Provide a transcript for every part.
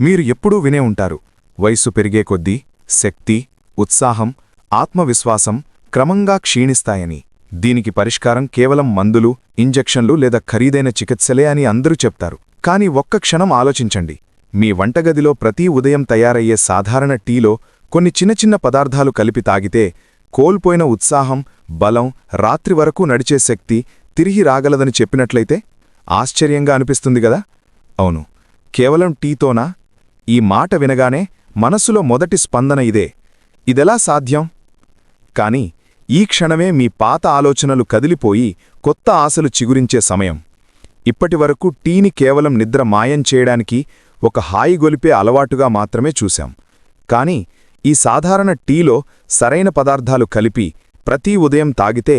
మీరు ఎప్పుడూ వినే ఉంటారు. వయస్సు పెరిగే కొద్దీ శక్తి ఉత్సాహం ఆత్మవిశ్వాసం క్రమంగా క్షీణిస్తాయని. దీనికి పరిష్కారం కేవలం మందులు ఇంజెక్షన్లు లేదా ఖరీదైన చికిత్సలే అని అందరూ చెప్తారు. కాని ఒక్క క్షణం ఆలోచించండి. మీ వంటగదిలో ప్రతి ఉదయం తయారయ్యే సాధారణ టీలో కొన్ని చిన్న చిన్న పదార్థాలు కలిపి తాగితే కోల్పోయిన ఉత్సాహం బలం రాత్రి వరకు నడిచే శక్తి తిరిగి రాగలదని చెప్పినట్లయితే ఆశ్చర్యంగా అనిపిస్తుందిగదా అవును. కేవలం టీతోనా? ఈ మాట వినగానే మనసులో మొదటి స్పందన ఇదే. ఇదెలా సాధ్యం? కాని ఈ క్షణమే మీ పాత ఆలోచనలు కదిలిపోయి కొత్త ఆశలు చిగురించే సమయం. ఇప్పటివరకు టీని కేవలం నిద్ర మాయం చేయడానికి ఒక హాయిగొలిపే అలవాటుగా మాత్రమే చూశాం. కాని ఈ సాధారణ టీలో సరైన పదార్థాలు కలిపి ప్రతి ఉదయం తాగితే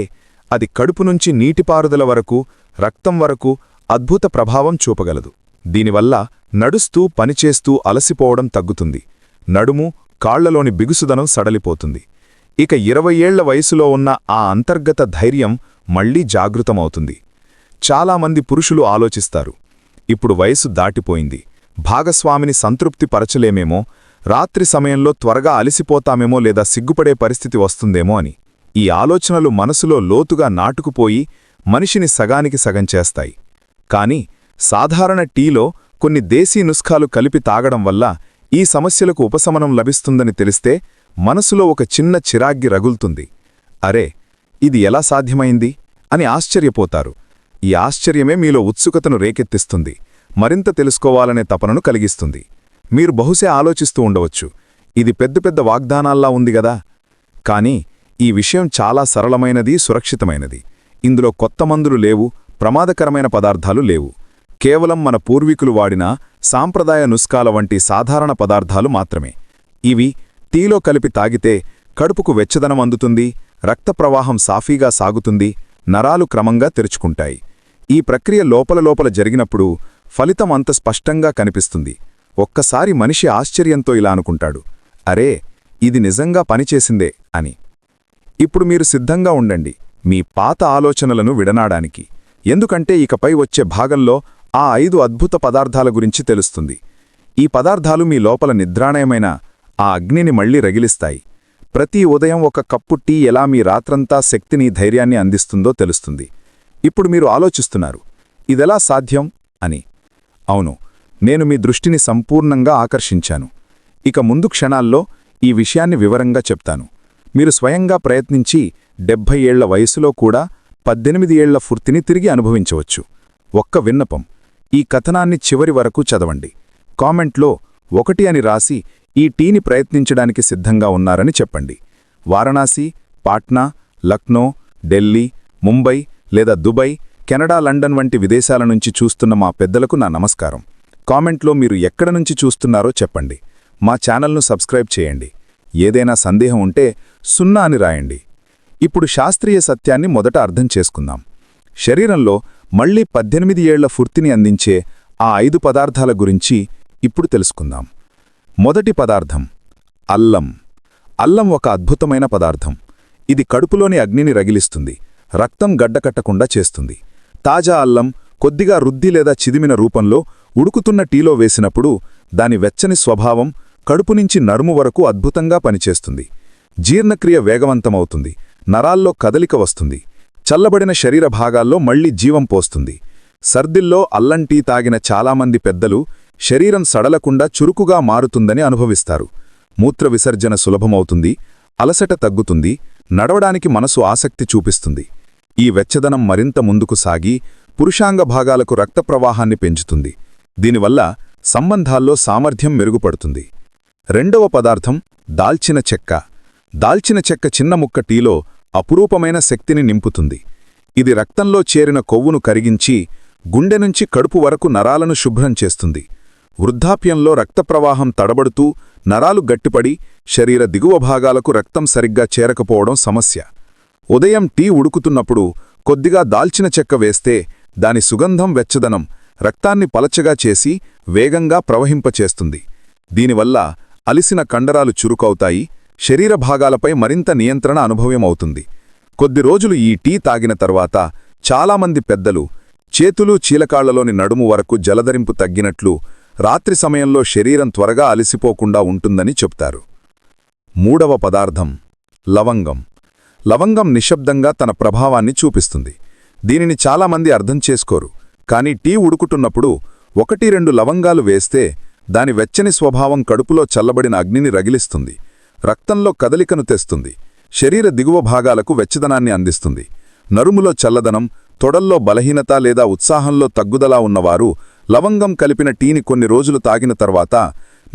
అది కడుపు నుంచి నీటిపారుదల వరకు రక్తం వరకు అద్భుత ప్రభావం చూపగలదు. దీనివల్ల నడుస్తూ పనిచేస్తూ అలసిపోవడం తగ్గుతుంది. నడుము కాళ్ళలోని బిగుసుదనం సడలిపోతుంది. ఇక ఇరవై ఏళ్ళ వయసులో ఉన్న ఆ అంతర్గత ధైర్యం మళ్ళీ జాగృతమవుతుంది. చాలామంది పురుషులు ఆలోచిస్తారు ఇప్పుడు వయసు దాటిపోయింది భాగస్వామిని సంతృప్తి పరచలేమేమో రాత్రి సమయంలో త్వరగా అలిసిపోతామేమో లేదా సిగ్గుపడే పరిస్థితి వస్తుందేమో అని. ఈ ఆలోచనలు మనసులో లోతుగా నాటుకుపోయి మనిషిని సగానికి సగం చేస్తాయి. కాని సాధారణ టీలో కొన్ని దేశీ నుస్ఖాలు కలిపి తాగడం వల్ల ఈ సమస్యలకు ఉపశమనం లభిస్తుందని తెలిస్తే మనసులో ఒక చిన్న చిరాగ్గి రగులుతుంది. అరే ఇది ఎలా సాధ్యమైంది? అని ఆశ్చర్యపోతారు. ఈ ఆశ్చర్యమే మీలో ఉత్సుకతను రేకెత్తిస్తుంది. మరింత తెలుసుకోవాలనే తపనను కలిగిస్తుంది. మీరు బహుశా ఆలోచిస్తూ ఉండవచ్చు. ఇది పెద్ద పెద్ద వాగ్దానాల్లా ఉంది గదా. కాని ఈ విషయం చాలా సరళమైనది సురక్షితమైనది. ఇందులో కొత్త మందులు లేవు ప్రమాదకరమైన పదార్థాలు లేవు. కేవలం మన పూర్వీకులు వాడిన సాంప్రదాయ నుస్కాల వంటి సాధారణ పదార్థాలు మాత్రమే. ఇవి టీలో కలిపి తాగితే కడుపుకు వెచ్చదనం అందుతుంది రక్త ప్రవాహం సాఫీగా సాగుతుంది నరాలు క్రమంగా తెరుచుకుంటాయి. ఈ ప్రక్రియ లోపల లోపల జరిగినప్పుడు ఫలితం అంత స్పష్టంగా కనిపిస్తుంది. ఒక్కసారి మనిషి ఆశ్చర్యంతో ఇలా అనుకుంటాడు అరే ఇది నిజంగా పనిచేసిందే అని. ఇప్పుడు మీరు సిద్ధంగా ఉండండి మీ పాత ఆలోచనలను విడనాడానికి. ఎందుకంటే ఇకపై వచ్చే భాగంలో ఆ ఐదు అద్భుత పదార్థాల గురించి తెలుస్తుంది. ఈ పదార్థాలు మీ లోపల నిద్రాణయమైన ఆ అగ్నిని మళ్ళీ రగిలిస్తాయి. ప్రతి ఉదయం ఒక కప్పు టీ ఎలా మీ రాత్రంతా శక్తిని ధైర్యాన్ని అందిస్తుందో తెలుస్తుంది. ఇప్పుడు మీరు ఆలోచిస్తున్నారు ఇదెలా సాధ్యం? అని. అవును నేను మీ దృష్టిని సంపూర్ణంగా ఆకర్షించాను. ఇక ముందు క్షణాల్లో ఈ విషయాన్ని వివరంగా చెప్తాను. మీరు స్వయంగా ప్రయత్నించి డెబ్భై ఏళ్ళ వయసులో కూడా పద్దెనిమిది ఏళ్ళ ఫుర్తిని తిరిగి అనుభవించవచ్చు. ఒక్క విన్నపం. ఈ కథనాన్ని చివరి వరకు చదవండి. కామెంట్లో ఒకటి అని రాసి ఈ టీని ప్రయత్నించడానికి సిద్ధంగా ఉన్నారని చెప్పండి. వారణాసి పాట్నా లక్నో ఢిల్లీ ముంబై లేదా దుబాయ్ కెనడా లండన్ వంటి విదేశాల నుంచి చూస్తున్న మా పెద్దలకు నా నమస్కారం. కామెంట్లో మీరు ఎక్కడ నుంచి చూస్తున్నారో చెప్పండి. మా ఛానల్ను సబ్స్క్రైబ్ చేయండి. ఏదైనా సందేహం ఉంటే సున్నా అని రాయండి. ఇప్పుడు శాస్త్రీయ సత్యాన్ని మొదట అర్థం చేసుకుందాం. శరీరంలో మళ్ళీ పద్దెనిమిది ఏళ్ళ ఫుర్తిని అందించే ఆ ఐదు పదార్థాల గురించి ఇప్పుడు తెలుసుకుందాం. మొదటి పదార్థం అల్లం. అల్లం ఒక అద్భుతమైన పదార్థం. ఇది కడుపులోని అగ్నిని రగిలిస్తుంది రక్తం గడ్డకట్టకుండా చేస్తుంది. తాజా అల్లం కొద్దిగా రుద్ది లేదా చిదిమిన రూపంలో ఉడుకుతున్న టీలో వేసినప్పుడు దాని వెచ్చని స్వభావం కడుపు నుంచి నరుము వరకు అద్భుతంగా పనిచేస్తుంది. జీర్ణక్రియ వేగవంతమవుతుంది నరాల్లో కదలిక వస్తుంది. చల్లబడిన శరీర భాగాల్లో మళ్ళీ జీవం పోస్తుంది. సర్దిల్లో అల్లం టీ తాగిన చాలామంది పెద్దలు శరీరం సడలకుండా చురుకుగా మారుతుందని అనుభవిస్తారు. మూత్ర విసర్జన సులభమవుతుంది అలసట తగ్గుతుంది నడవడానికి మనసు ఆసక్తి చూపిస్తుంది. ఈ వెచ్చదనం మరింత ముందుకు సాగి పురుషాంగ భాగాలకు రక్త ప్రవాహాన్ని పెంచుతుంది. దీనివల్ల సంబంధాల్లో సామర్థ్యం మెరుగుపడుతుంది. రెండవ పదార్థం దాల్చిన చెక్క. దాల్చిన చెక్క చిన్న ముక్క టీలో అపురూపమైన శక్తిని నింపుతుంది. ఇది రక్తంలో చేరిన కొవ్వును కరిగించి గుండె నుంచి కడుపు వరకు నరాలను శుభ్రం చేస్తుంది. వృద్ధాప్యంలో రక్తప్రవాహం తడబడుతూ నరాలు గట్టిపడి శరీర దిగువ భాగాలకు రక్తం సరిగ్గా చేరకపోవడం సమస్య. ఉదయం టీ ఉడుకుతున్నప్పుడు కొద్దిగా దాల్చిన చెక్క వేస్తే దాని సుగంధం వెచ్చదనం రక్తాన్ని పలచగా చేసి వేగంగా ప్రవహింపచేస్తుంది. దీనివల్ల అలిసిన కండరాలు చురుకవుతాయి శరీర భాగాలపై మరింత నియంత్రణ అనుభవమవుతుంది. కొద్ది రోజులు ఈ టీ తాగిన తర్వాత చాలామంది పెద్దలు చేతులు చీలకాళ్ళలోని నడుము వరకు జలధరింపు తగ్గినట్లు రాత్రి సమయంలో శరీరం త్వరగా అలసిపోకుండా ఉంటుందని చెప్తారు. మూడవ పదార్థం లవంగం. లవంగం నిశ్శబ్దంగా తన ప్రభావాన్ని చూపిస్తుంది. దీనిని చాలామంది అర్థం చేసుకోరు. కానీ టీ ఉడుకుతున్నప్పుడు ఒకటి రెండు లవంగాలు వేస్తే దాని వెచ్చని స్వభావం కడుపులో చల్లబడిన అగ్నిని రగిలిస్తుంది. రక్తంలో కదలికను తెస్తుంది. శరీర దిగువ భాగాలకు వెచ్చదనాన్ని అందిస్తుంది. నరుములో చల్లదనం తొడల్లో బలహీనత లేదా ఉత్సాహంలో తగ్గుదల ఉన్నవారు లవంగం కలిపిన టీని కొన్ని రోజులు తాగిన తర్వాత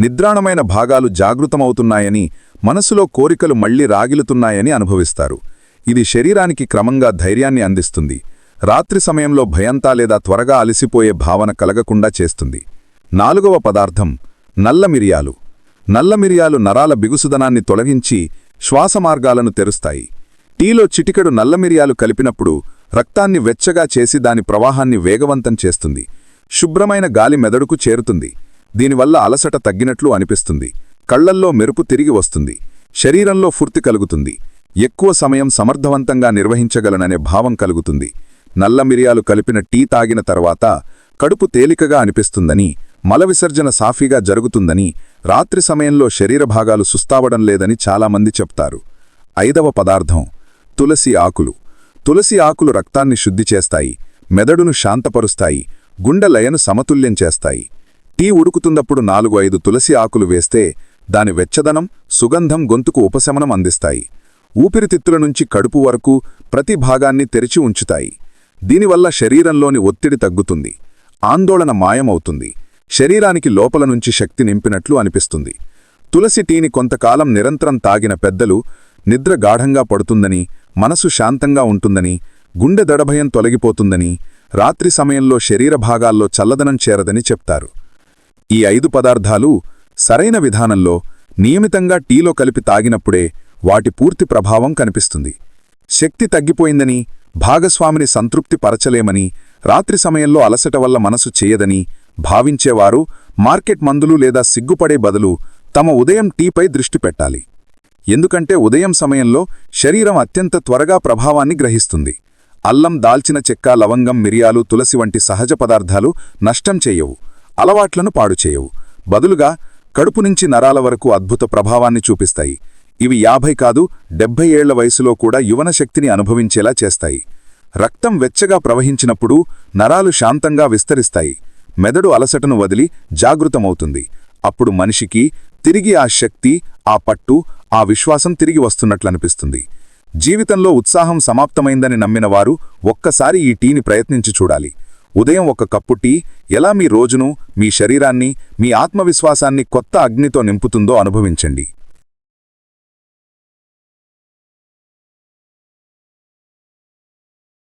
నిద్రాణమైన భాగాలు జాగృతమవుతున్నాయని మనసులో కోరికలు మళ్ళీ రాగిలుతున్నాయని అనుభవిస్తారు. ఇది శరీరానికి క్రమంగా ధైర్యాన్ని అందిస్తుంది. రాత్రి సమయంలో భయంతా లేదా త్వరగా అలసిపోయే భావన కలగకుండా చేస్తుంది. నాలుగవ పదార్థం నల్ల మిరియాలు. నల్ల మిరియాలు నరాల బిగుసుదనాన్ని తొలగించి శ్వాసమార్గాలను తెరుస్తాయి. టీలో చిటికెడు నల్ల మిరియాలు కలిపినప్పుడు రక్తాన్ని వెచ్చగా చేసి దాని ప్రవాహాన్ని వేగవంతం చేస్తుంది. శుభ్రమైన గాలి మెదడుకు చేరుతుంది. దీనివల్ల అలసట తగ్గినట్లు అనిపిస్తుంది. కళ్ళల్లో మెరుపు తిరిగి వస్తుంది. శరీరంలో ఫుర్తి కలుగుతుంది. ఎక్కువ సమయం సమర్థవంతంగా నిర్వహించగలననే భావం కలుగుతుంది. నల్ల మిరియాలు కలిపిన టీ తాగిన తర్వాత కడుపు తేలికగా అనిపిస్తుందని మల విసర్జన సాఫీగా జరుగుతుందని రాత్రి సమయంలో శరీర భాగాలు సుస్తావడం లేదని చాలామంది చెప్తారు. ఐదవ పదార్థం తులసి ఆకులు. తులసి ఆకులు రక్తాన్ని శుద్ధి చేస్తాయి మెదడును శాంతపరుస్తాయి గుండె లయను సమతుల్యం చేస్తాయి. టీ ఉడుకుతున్నప్పుడు నాలుగు ఐదు తులసి ఆకులు వేస్తే దాని వెచ్చదనం సుగంధం గొంతుకు ఉపశమనం అందిస్తాయి. ఊపిరితిత్తుల నుంచి కడుపు వరకు ప్రతి భాగాన్ని తెరిచి ఉంచుతాయి. దీనివల్ల శరీరంలోని ఒత్తిడి తగ్గుతుంది. ఆందోళన మాయమవుతుంది. శరీరానికి లోపల నుంచి శక్తి నింపినట్లు అనిపిస్తుంది. తులసి టీని కొంతకాలం నిరంతరం తాగిన పెద్దలు నిద్ర గాఢంగా పడుతుందని మనసు శాంతంగా ఉంటుందని గుండె దడభయం తొలగిపోతుందని రాత్రి సమయంలో శరీర భాగాల్లో చల్లదనం చేరదని చెప్తారు. ఈ ఐదు పదార్థాలు సరైన విధానంలో నియమితంగా టీలో కలిపి తాగినప్పుడే వాటి పూర్తి ప్రభావం కనిపిస్తుంది. శక్తి తగ్గిపోయిందని భాగస్వామిని సంతృప్తి పరచలేమని రాత్రి సమయంలో అలసట వల్ల మనసు చేయదని భావించేవారు మార్కెట్ మందులు లేదా సిగ్గుపడే బదులు తమ ఉదయం టీపై దృష్టి పెట్టాలి. ఎందుకంటే ఉదయం సమయంలో శరీరం అత్యంత త్వరగా ప్రభావాన్ని గ్రహిస్తుంది. అల్లం దాల్చిన చెక్క లవంగం మిరియాలు తులసి వంటి సహజ పదార్థాలు నష్టం చేయవు. అలవాట్లను పాడు చేయవు. బదులుగా కడుపు నుంచి నరాల వరకు అద్భుత ప్రభావాన్ని చూపిస్తాయి. ఇవి యాభై కాదు డెబ్బై ఏళ్ళ వయసులో కూడా యువన శక్తిని అనుభవించేలా చేస్తాయి. రక్తం వెచ్చగా ప్రవహించినప్పుడు నరాలు శాంతంగా విస్తరిస్తాయి. మెదడు అలసటను వదిలి జాగృతమవుతుంది. అప్పుడు మనిషికి తిరిగి ఆ శక్తి ఆ పట్టు ఆ విశ్వాసం తిరిగి వస్తున్నట్లనిపిస్తుంది. జీవితంలో ఉత్సాహం సమాప్తమైందని నమ్మిన వారు ఒక్కసారి ఈ టీని ప్రయత్నించి చూడాలి. ఉదయం ఒక కప్పు టీ ఎలా మీ రోజును మీ శరీరాన్ని మీ ఆత్మవిశ్వాసాన్ని కొత్త అగ్నితో నింపుతుందో అనుభవించండి.